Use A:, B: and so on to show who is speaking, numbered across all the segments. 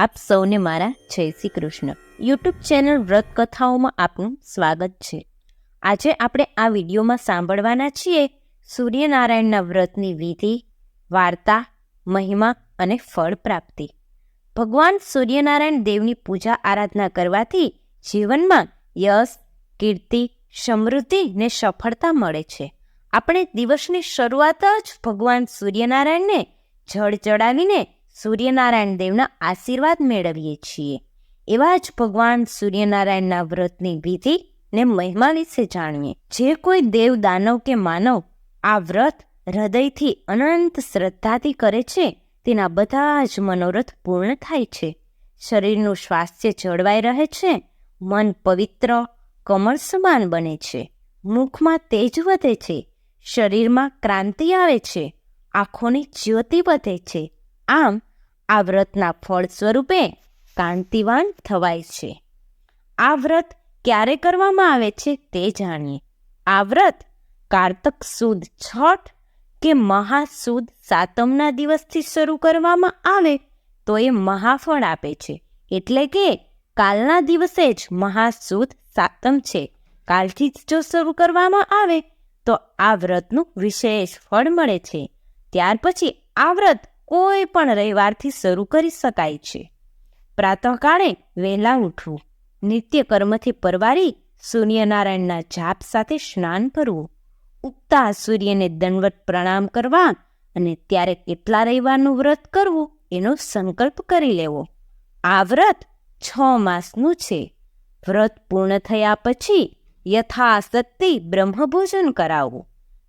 A: આપ સૌને મારા જય શ્રી કૃષ્ણ. યુટ્યુબ ચેનલ વ્રત કથાઓમાં આપનું સ્વાગત છે. આજે આપણે આ વિડીયોમાં સાંભળવાના છીએ સૂર્યનારાયણના વ્રતની વિધિ, વાર્તા, મહિમા અને ફળ પ્રાપ્તિ. ભગવાન સૂર્યનારાયણ દેવની પૂજા આરાધના કરવાથી જીવનમાં યશ, કીર્તિ, સમૃદ્ધિ ને સફળતા મળે છે. આપણે દિવસની શરૂઆત જ ભગવાન સૂર્યનારાયણને જળ ચડાવીને સૂર્યનારાયણ દેવના આશીર્વાદ મેળવીએ છીએ. એવા જ ભગવાન સૂર્યનારાયણના વ્રતની વિધિ ને મહિમા વિશે જાણીએ. જે કોઈ દેવ દાનવ કે માનવ આ વ્રત હૃદયથી અનંત શ્રદ્ધાથી કરે છે, તેના બધા જ મનોરથ પૂર્ણ થાય છે. શરીરનું સ્વાસ્થ્ય જળવાઈ રહે છે, મન પવિત્ર, કમળ સમાન બને છે. મુખમાં તેજ વધે છે, શરીરમાં ક્રાંતિ આવે છે, આંખોની જ્યોતિ વધે છે. આમ આ વ્રતના ફળ સ્વરૂપે કાંતિવાન થવાય છે. આ વ્રત ક્યારે કરવામાં આવે છે તે જાણીએ. આ વ્રત કારતક સુદ છઠ કે મહાસુદ સાતમના દિવસથી શરૂ કરવામાં આવે તો એ મહાફળ આપે છે. એટલે કે કાલના દિવસે જ મહાસુદ સાતમ છે. કાલથી જ જો શરૂ કરવામાં આવે તો આ વ્રતનું વિશેષ ફળ મળે છે. ત્યાર પછી આ વ્રત કોઈ પણ રવિવારથી શરૂ કરી શકાય છે. પ્રાતઃકાળે વહેલા ઉઠવું, નિત્ય કર્મથી પરવારી સૂર્યનારાયણના જાપ સાથે સ્નાન કરવું, ઉગતા સૂર્યને દંડવત પ્રણામ કરવા અને ત્યારે કેટલા રવિવારનું વ્રત કરવું એનો સંકલ્પ કરી લેવો. આ વ્રત છ માસનું છે. વ્રત પૂર્ણ થયા પછી યથાશક્તિ બ્રહ્મભોજન કરાવવું.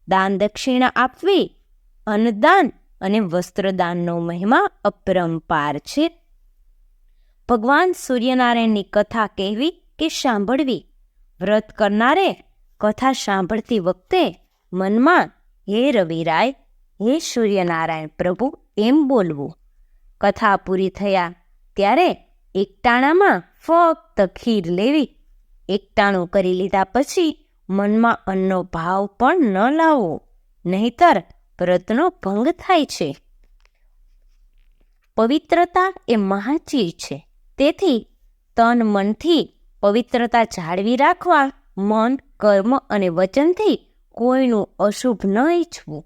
A: દાન દક્ષિણા આપવી, અન્નદાન અને વસ્ત્રદાનનો મહિમા અપરંપાર છે. ભગવાન સૂર્યનારાયણની કથા કહેવી કે સાંભળવી? વ્રત કરનારે કથા સાંભળતી વખતે મનમાં, હે રવિરાય, હે સૂર્યનારાયણ પ્રભુ, એમ બોલવું. કથા પૂરી થયા ત્યારે એકટાણામાં ફક્ત ખીર લેવી. એકટાણું કરી લીધા પછી મનમાં અન્નનો ભાવ પણ ન લાવવો. નહીતર વ્રતનો ભંગ થાય છે. પવિત્રતા એ મહાચીજ છે. તેથી તન મનથી પવિત્રતા જાળવી રાખવા, મન, કર્મ અને વચનથી કોઈનું અશુભ ન ઈચ્છવું.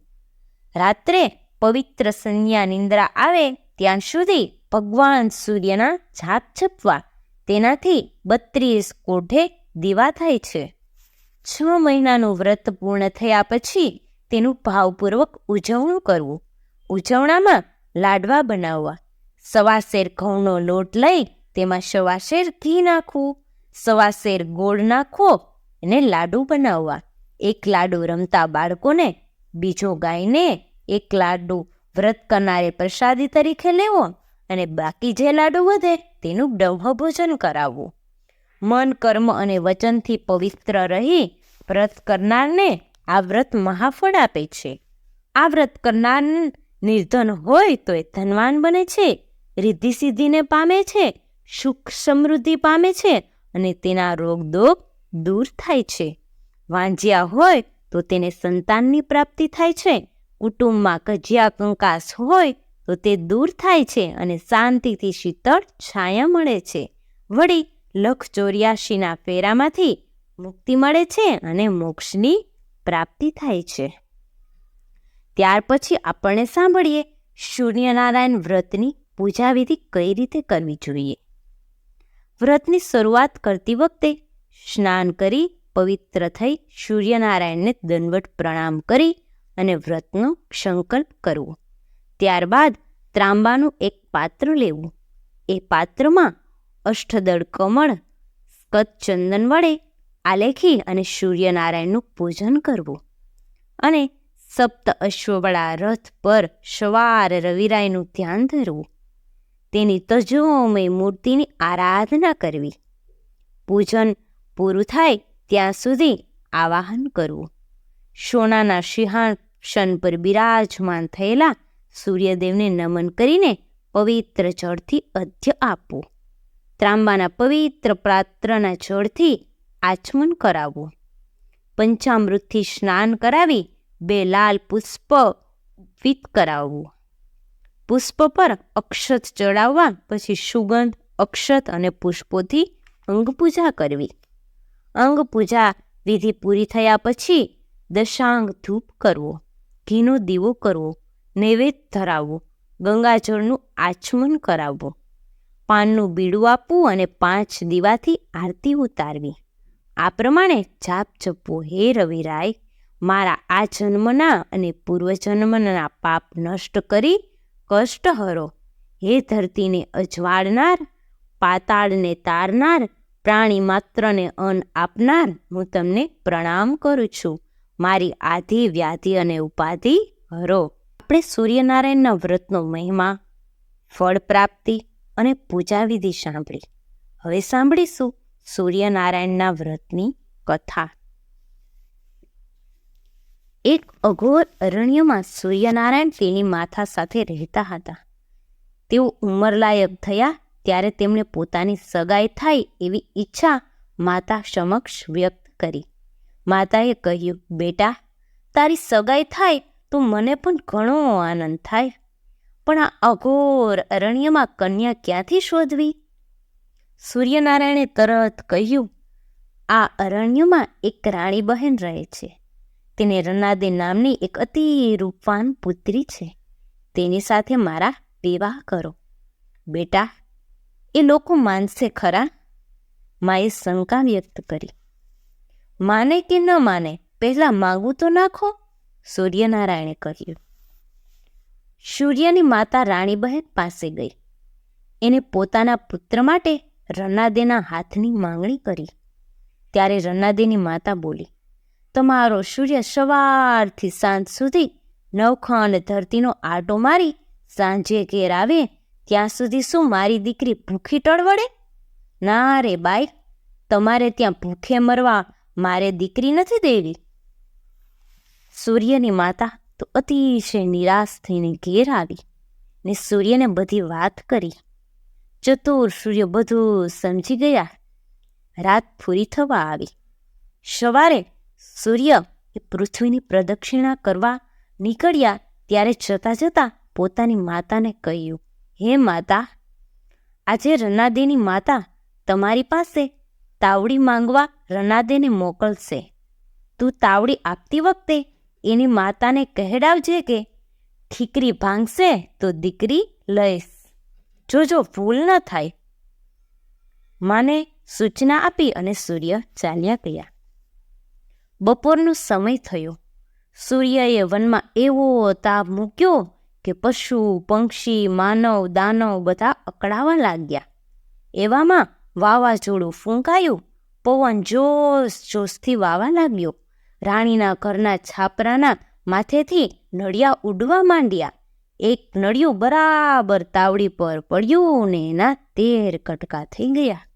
A: રાત્રે પવિત્ર સંધ્યા નિંદ્રા આવે ત્યાં સુધી ભગવાન સૂર્યના જાપ છપવા, તેનાથી બત્રીસ કોઠે દીવા થાય છે. છ મહિનાનું વ્રત પૂર્ણ થયા પછી તેનું ભાવપૂર્વક ઉજવણું કરવું. ઉજવણામાં લાડવા બનાવવા. સવાશેર ઘઉંનો લોટ લઈ તેમાં સવાશેર ઘી નાખવું. સવાશેર ગોળ નાખવો અને લાડુ બનાવવા. એક લાડુ રમતા બાળકોને, બીજો ગાયને એક લાડુ વ્રત કરનારે પ્રસાદી તરીકે લેવો અને બાકી જે લાડુ વધે તેનું બ્રહ્મભોજન કરાવવું. મન કર્મ અને વચનથી પવિત્ર રહી વ્રત કરનારને આ વ્રત મહાફળ આપે છે. આ વ્રત કરનાર નિર્ધન હોય તો એ ધનવાન બને છે, રિદ્ધિ સિદ્ધિને પામે છે, સુખ સમૃદ્ધિ પામે છે અને તેના રોગ દોગ દૂર થાય છે. વાંજ્યા હોય તો તેને સંતાનની પ્રાપ્તિ થાય છે, કુટુંબમાં કજિયા કંકાસ હોય તો તે દૂર થાય છે અને શાંતિથી શીતળ છાયા મળે છે. વળી લખ ચોર્યાસીના ફેરામાંથી મુક્તિ મળે છે અને મોક્ષની પ્રાપ્તિ થાય છે. ત્યાર પછી આપણને સાંભળીએ સૂર્યનારાયણ વ્રતની પૂજા વિધિ કઈ રીતે કરવી જોઈએ. વ્રતની શરૂઆત કરતી વખતે સ્નાન કરી, પવિત્ર થઈ સૂર્યનારાયણને દંડવટ પ્રણામ કરી અને વ્રતનો સંકલ્પ કરવો. ત્યારબાદ ત્રાંબાનું એક પાત્ર લેવું. એ પાત્રમાં અષ્ટદળ કમળ સ્કત ચંદન વડે આલેખી અને સૂર્યનારાયણનું પૂજન કરવું. અને સપ્ત અશ્વવાળા રથ પર સવાર રવિરાયનું ધ્યાન ધરવું. તેની તજોમય મૂર્તિની આરાધના કરવી. પૂજન પૂરું થાય ત્યાં સુધી આવાહન કરવું. સોનાના સિંહાસન પર બિરાજમાન થયેલા સૂર્યદેવને નમન કરીને પવિત્ર જળથી અધ્ય આપવું. ત્રાંબાના પવિત્ર પાત્રના જળથી આચમન કરાવવું પંચામૃતથી સ્નાન કરાવી બે લાલ પુષ્પ વિત કરાવવું પુષ્પ પર અક્ષત ચડાવવા પછી સુગંધ, અક્ષત અને પુષ્પોથી અંગપૂજા કરવી. અંગપૂજા વિધિ પૂરી થયા પછી દશાંગ ધૂપ કરવો, ઘીનો દીવો કરવો, નૈવેદ્ય ધરાવવો ગંગાજળનું આચમન કરાવવું પાનનું બીડું આપવું અને પાંચ દીવાથી આરતી ઉતારવી. આ પ્રમાણે જાપ જપવો, હે રવિરાય મારા આ જન્મના અને પૂર્વજન્મના પાપ નષ્ટ કરી કષ્ટ હરો. હે ધરતીને અજવાળનાર, પાતાળને તારનાર, પ્રાણી માત્રને અન્ન આપનાર, હું તમને પ્રણામ કરું છું. મારી આધિ, વ્યાધિ અને ઉપાધિ હરો. આપણે સૂર્યનારાયણના વ્રતનો મહિમા, ફળ પ્રાપ્તિ અને પૂજા વિધિ સાંભળી. હવે સાંભળીશું સૂર્યનારાયણના વ્રતની કથા. એક અઘોર અરણ્યમાં સૂર્યનારાયણ તેની માથા સાથે રહેતા હતા. તેઓ ઉંમરલાયક થયા ત્યારે તેમણે પોતાની સગાઈ થાય એવી ઈચ્છા માતા સમક્ષ વ્યક્ત કરી. માતાએ કહ્યું, બેટા, તારી સગાઈ થાય તો મને પણ ઘણો આનંદ થાય. પણ આ અઘોર અરણ્યમાં કન્યા ક્યાંથી શોધવી? સૂર્યનારાયણે તરત કહ્યું, આ અરણ્યમાં એક રાણી બહેન રહે છે. તેને રનાદે નામની એક અતિ રૂપવાન પુત્રી છે. તેની સાથે મારા વિવાહ કરો. બેટા, એ લોકો માનશે ખરા? માએ શંકા વ્યક્ત કરી. માને કે ન માને, પહેલાં માગવું તો નાખો, સૂર્યનારાયણે કહ્યું. સૂર્યની માતા રાણીબહેન પાસે ગઈ. એને પોતાના પુત્ર માટે રનાદેના હાથની માંગણી કરી. ત્યારે રનાદેની માતા બોલી, તમારો સૂર્ય સવારથી સાંજ સુધી નવખંડ ધરતીનો આટો મારી સાંજે ઘેર આવે, ત્યાં સુધી શું મારી દીકરી ભૂખી ટળવડે ના રે બાઈ, તમારે ત્યાં ભૂખે મરવા મારે દીકરી નથી દેવી. સૂર્યની માતા તો અતિશય નિરાશ થઈને ઘેર આવી ને સૂર્યને બધી વાત કરી. ચતુર સૂર્ય બધું સમજી ગયા. રાત પૂરી થવા આવી. સવારે સૂર્ય એ પૃથ્વીની પ્રદક્ષિણા કરવા નીકળ્યા ત્યારે જતાં જતાં પોતાની માતાને કહ્યું, હે માતા, આજે રનાદેની માતા તમારી પાસે તાવડી માંગવા રનાદેને મોકલશે. તું તાવડી આપતી વખતે એની માતાને કહેડાવજે કે ઠીકરી ભાંગશે તો દીકરી લઈશ જોજો ભૂલ ન થાય. માને સૂચના આપી અને સૂર્ય ચાલ્યા ગયા. બપોરનો સમય થયો. સૂર્યએ વનમાં એવો તાપ મૂક્યો કે પશુ, પંક્ષી, માનવ, દાનવ બધા અકળાવા લાગ્યા. એવામાં વાવાઝોડું ફૂંકાયું. પવન જોશ જોશથી વાવા લાગ્યો. રાણીના ઘરના છાપરાના માથેથી નળિયા ઉડવા માંડ્યા. એક નળિયું બરાબર તાવડી પર પડ્યું ને એના તેર કટકા થઈ ગયા.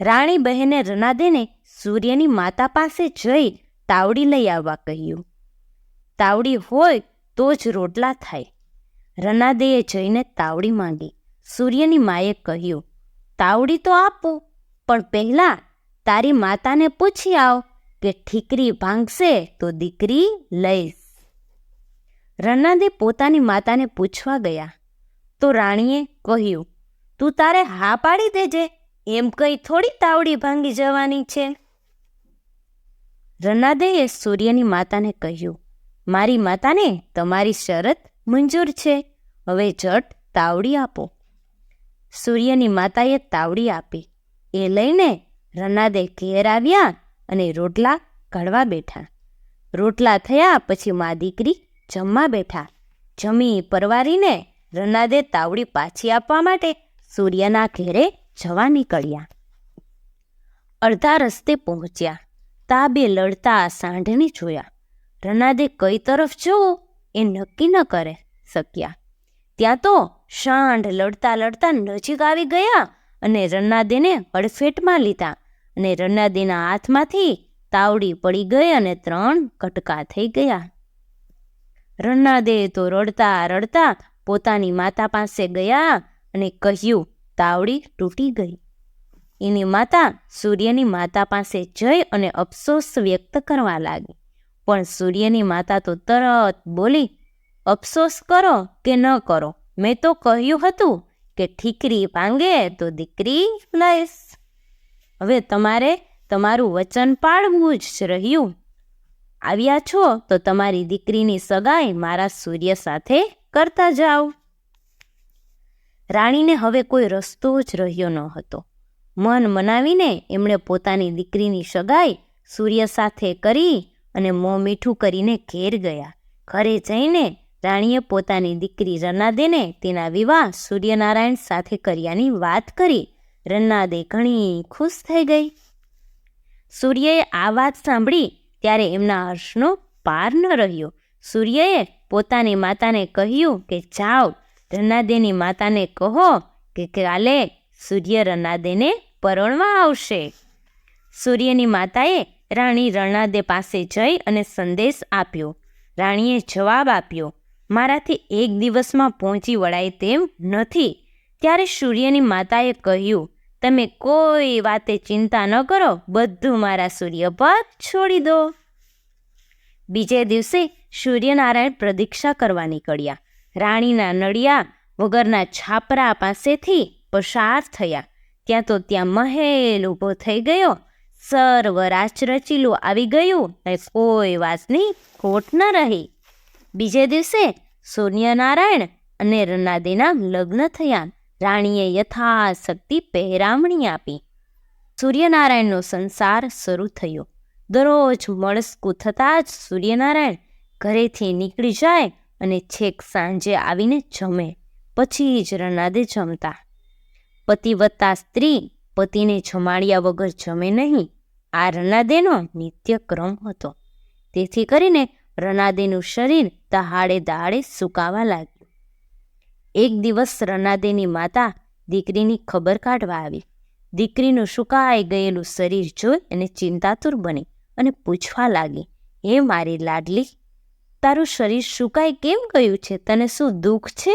A: રાણી બહેને રનાદેને સૂર્યની માતા પાસે જઈ તાવડી લઈ આવવા કહ્યું. તાવડી હોય તો જ રોટલા થાય. રનાદેએ જઈને તાવડી માંગી સૂર્યની માએ કહ્યું, તાવડી તો આપો, પણ પહેલાં તારી માતાને પૂછી આવ કે ઠીકરી ભાંગશે તો દીકરી લઈશ. રનાદે પોતાની માતાને પૂછવા ગયા. તો રાણીએ કહ્યું, તું તારે હા પાડી દેજે, એમ કંઈ થોડી તાવડી ભાંગી જવાની છે? રનાદેએ સૂર્યની માતાને કહ્યું, મારી માતાને તમારી શરત મંજૂર છે, હવે જટ તાવડી આપો. સૂર્યની માતાએ તાવડી આપી. એ લઈને રનાદે ઘેર આવ્યા અને રોટલા ઘડવા બેઠા. રોટલા થયા પછી મા દીકરી જમવા બેઠા. જમી પરવારીને રનાદે તાવડી પાછી આપવા માટે સૂર્યના ઘેરે જવા નીકળ્યા. અડધા રસ્તે પહોંચ્યા. તાબે લડતા સાંઢને જોયા. રનાદે કઈ તરફ જવું એ નક્કી ન કરે શક્યા. ત્યાં તો સાંઢ લડતા લડતા નજીક આવી ગયા અને રનાદેને અડફેટમાં લીધા અને રનાદેના હાથમાંથી તાવડી પડી ગઈ અને ત્રણ કટકા થઈ ગયા. રનાદે તો રડતા રડતા પોતાની માતા પાસે ગયા અને કહ્યું, તાવડી તૂટી ગઈ. એની માતા સૂર્યની માતા પાસે જઈ અને અફસોસ વ્યક્ત કરવા લાગી. પણ સૂર્યની માતા તો તરત બોલી, અફસોસ કરો કે ન કરો? મેં તો કહ્યું હતું કે ઠીકરી પાંગે તો દીકરી લઈશ. હવે તમારે તમારું વચન પાળવું જ રહ્યું. આવ્યા છો, તો તમારી દીકરીની સગાઈ મારા સૂર્ય સાથે કરતા જાઓ. રાણીને હવે કોઈ રસ્તો જ રહ્યો ન હતો. મન મનાવીને એમણે પોતાની દીકરીની સગાઈ સૂર્ય સાથે કરી અને મોં મીઠું કરીને ઘેર ગયા. ઘરે જઈને રાણીએ પોતાની દીકરી રન્નાદેને તેના વિવાહ સૂર્યનારાયણ સાથે કર્યાની વાત કરી. રન્નાદે ઘણી ખુશ થઈ ગઈ. સૂર્યએ આ વાત સાંભળી ત્યારે એમના હર્ષનો પાર ન રહ્યો. સૂર્યએ પોતાની માતાને કહ્યું કે, જાઓ રનાદેની માતાને કહો કે, કાલે સૂર્ય રનાદેને પરણવા આવશે. સૂર્યની માતાએ રાણી રણાદે પાસે જઈ અને સંદેશ આપ્યો. રાણીએ જવાબ આપ્યો, મારાથી એક દિવસમાં પહોંચી વળાય તેમ નથી. ત્યારે સૂર્યની માતાએ કહ્યું તમે કોઈ વાતે ચિંતા ન કરો, બધું મારા સૂર્ય પર છોડી દો. બીજે દિવસે સૂર્યનારાયણ પ્રદીક્ષા કરવા નીકળ્યા. રાણીના નડિયા વગરના છાપરા પાસેથી પસાર થયા. ત્યાં તો ત્યાં મહેલ ઊભો થઈ ગયો. સર્વ રાચરચીલું આવી ગયું અને કોઈ વાતની ખોટ ન રહી. બીજે દિવસે સૂર્યનારાયણ અને રનાદીના લગ્ન થયા. રાણીએ યથાશક્તિ પહેરામણી આપી. સૂર્યનારાયણનો સંસાર શરૂ થયો. દરરોજ મળસ્કું થતાં જ સૂર્યનારાયણ ઘરેથી નીકળી જાય અને છેક સાંજે આવીને જમે. પછી જ રનાદે જમતા. પતિવત્તા સ્ત્રી પતિને જમાડ્યા વગર જમે નહીં. આ રનાદેનો નિત્યક્રમ હતો. તેથી કરીને રનાદેનું શરીર દહાડે દહાડે સુકાવા લાગ્યું. એક દિવસ રનાદેની માતા દીકરીની ખબર કાઢવા આવી. દીકરીનું સુકાઈ ગયેલું શરીર જોઈ અને ચિંતાતુર બની અને પૂછવા લાગી, હે મારી લાડલી, તારું શરીર સુકાઈ કેમ ગયું છે? તને શું દુઃખ છે?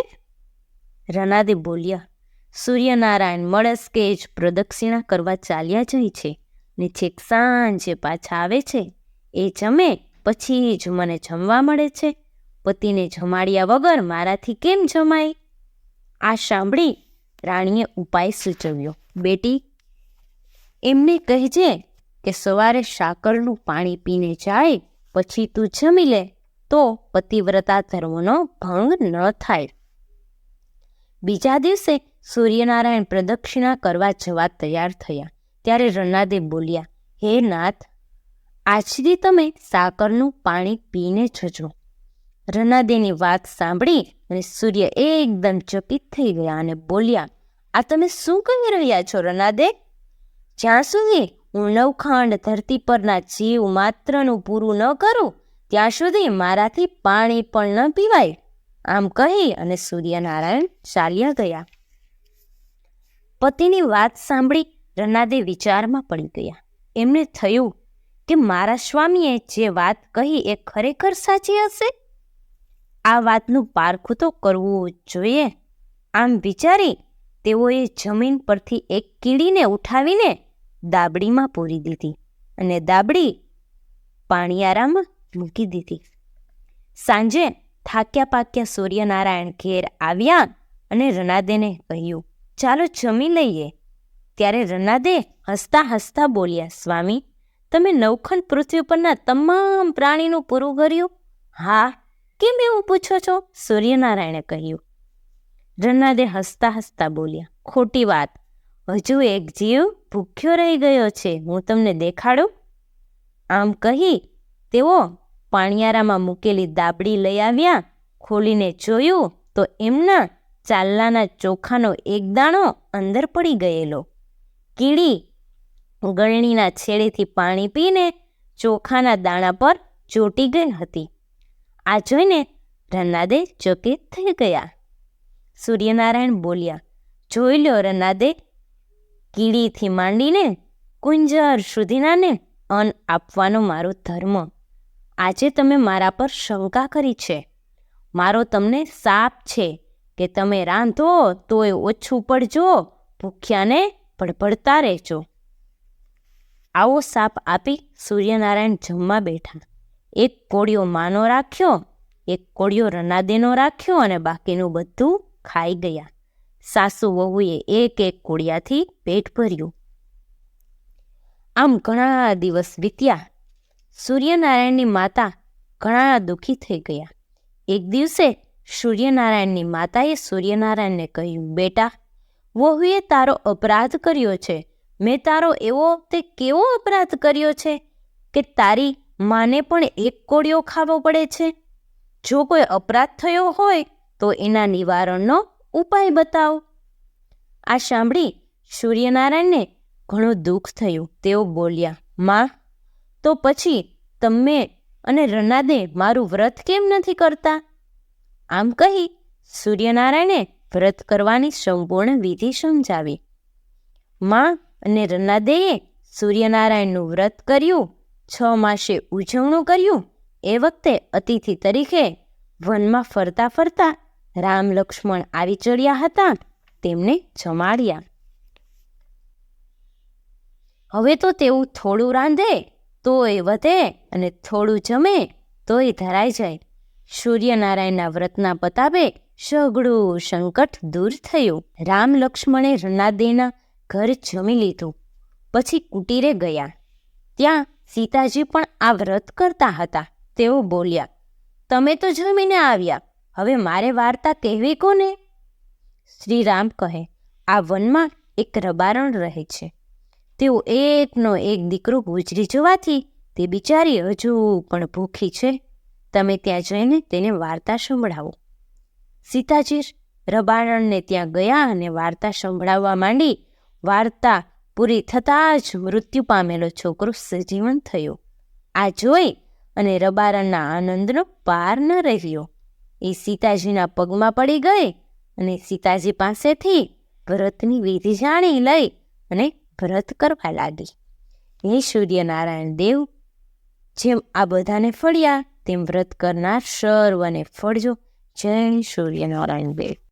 A: રનાદે બોલ્યા, સૂર્યનારાયણ મળસ્કે જ પ્રદક્ષિણા કરવા ચાલ્યા જાય છે ને છેક સાંજે પાછા આવે છે. એ જમે, પછી જ મને જમવા મળે છે. પતિને જમાડ્યા વગર મારાથી કેમ જમાય? આ સાંભળી રાણીએ ઉપાય સૂચવ્યો. બેટી, એમને કહેજે કે સવારે સાકરનું પાણી પીને જાય, પછી તું જમી લે, તો પતિવ્રતા ધર્મનો ભંગ ન થાય. બીજા દિવસે સૂર્યનારાયણ પ્રદક્ષિણા કરવા જવા તૈયાર થયા. ત્યારે રણાદે બોલ્યા, હે નાથ, આજથી તમે સાકરનું પાણી પીને જજો. રણાદેની વાત સાંભળી અને સૂર્ય એકદમ ચકિત થઈ ગયા અને બોલ્યા, આ તમે શું કહી રહ્યા છો, રનાદે? જ્યાં સુધી હું નવખંડ ધરતી પરના જીવ માત્રનું પૂરું ન કરું, ત્યાં સુધી મારાથી પાણી પણ ન પીવાય. આમ કહી અને સૂર્યનારાયણ ચાલ્યા ગયા. પતિની વાત સાંભળી રનાદે વિચારમાં પડી ગયા. એમને થયું કે મારા સ્વામીએ જે વાત કહી એ ખરેખર સાચી હશે? આ વાતનું પારખું તો કરવું જોઈએ. આમ વિચારી તેઓએ જમીન પરથી એક કીડીને ઉઠાવીને દાબડીમાં પૂરી દીધી અને દાબડી પાણીયારામાં મૂકી દીધી. સાંજે થાક્યા પાક્યા સૂર્યનારાયણ ઘેર આવ્યા અને રનાદેને કહ્યું, ચાલો જમી લઈએ. ત્યારે રનાદે હસતા હસતા બોલ્યા, સ્વામી, તમે નવખંડ પૃથ્વી પરના તમામ પ્રાણીનું પૂરું કર્યું? હા કેમ એવું પૂછો છો? સૂર્યનારાયણે કહ્યું. રન્નાદે હસતા હસતા બોલ્યા, ખોટી વાત. હજુ એક જીવ ભૂખ્યો રહી ગયો છે. હું તમને દેખાડું? આમ કહી તેઓ પાણિયારામાં મૂકેલી દાબડી લઈ આવ્યા, ખોલીને જોયું તો એમના ચાલ્લાના ચોખાનો એક દાણો અંદર પડી ગયેલો. કીડી ગળણીના છેડેથી પાણી પીને ચોખાના દાણા પર ચોટી ગઈ હતી. આ જોઈને રન્નાદે ચકિત થઈ ગયા. સૂર્યનારાયણ બોલ્યા, જોઈ લો રન્નાદે, કીડીથી માંડીને કુંજર સુધીનાને અન્ન આપવાનો મારો ધર્મ. આજે તમે મારા પર શંકા કરી છે. મારો તમને સાપ છે કે તમે રાંધો તોય ઓછું પડજો, ભૂખ્યાને પડપડતા રહેજો. આવો સાપ આપી સૂર્યનારાયણ જમવા બેઠા. એક કોળિયો માનો રાખ્યો, એક કોળિયો રનાદેનો રાખ્યો અને બાકીનું બધું ખાઈ ગયા. સાસુ વહુએ એક એક કોળિયાથી પેટ ભર્યું. આમ ઘણા દિવસ વીત્યા. સૂર્યનારાયણની માતા ઘણા દુઃખી થઈ ગયા. એક દિવસે સૂર્યનારાયણની માતાએ સૂર્યનારાયણને કહ્યું, બેટા, વહુએ તારો અપરાધ કર્યો છે. મેં તારો એવો તે કેવો અપરાધ કર્યો છે કે તારી માને પણ એક કોળિયો ખાવો પડે છે. જો કોઈ અપરાધ થયો હોય, તો એના નિવારણનો ઉપાય બતાવો. આ સાંભળી સૂર્યનારાયણને ઘણું દુઃખ થયું. તેઓ બોલ્યા, માં, તો પછી તમે અને રનાદે મારું વ્રત કેમ નથી કરતા? આમ કહી સૂર્યનારાયણે વ્રત કરવાની સંપૂર્ણ વિધિ સમજાવી. માં અને રનાદેએ સૂર્યનારાયણનું વ્રત કર્યું. છ માસે ઉજવણું કર્યું, એ વખતે અતિથિ તરીકે વનમાં ફરતા ફરતા રામ લક્ષ્મણ આવી ચડ્યા હતા, તેમને જમાડ્યા. હવે તો તેવું થોડું રાંધે, તોય વધે અને થોડું જમે, તોય ધરાઈ જાય. સૂર્યનારાયણના વ્રતના પતાપે સઘળું સંકટ દૂર થયું. રામ લક્ષ્મણે રનાદેના ઘર જમી લીધું, પછી કુટીરે ગયા. ત્યાં સીતાજી પણ આ વ્રત કરતા હતા. તેઓ બોલ્યા, તમે તો જમીને આવ્યા. હવે મારે વાર્તા કહેવી કોને? શ્રીરામ કહે, આ વનમાં એક રબારણ રહે છે. તેઓ એકનો એક દીકરો ગુજરી જવાથી તે બિચારી હજુ પણ ભૂખી છે. તમે ત્યાં જઈને તેને વાર્તા સંભળાવો. સીતાજી રબારણને ત્યાં ગયા અને વાર્તા સંભળાવવા માંડી. વાર્તા પૂરી થતાં જ મૃત્યુ પામેલો છોકરો સજીવન થયો. આ જોઈ અને રબારણના આનંદનો પાર ન રહ્યો. એ સીતાજીના પગમાં પડી ગઈ અને સીતાજી પાસેથી વ્રતની વિધિ જાણી લઈ અને વ્રત કરવા લાગી. હે સૂર્યનારાયણ દેવ, જેમ આ બધાને ફળ્યા, તેમ વ્રત કરનાર સર્વને ફળજો. જય સૂર્યનારાયણ દેવ.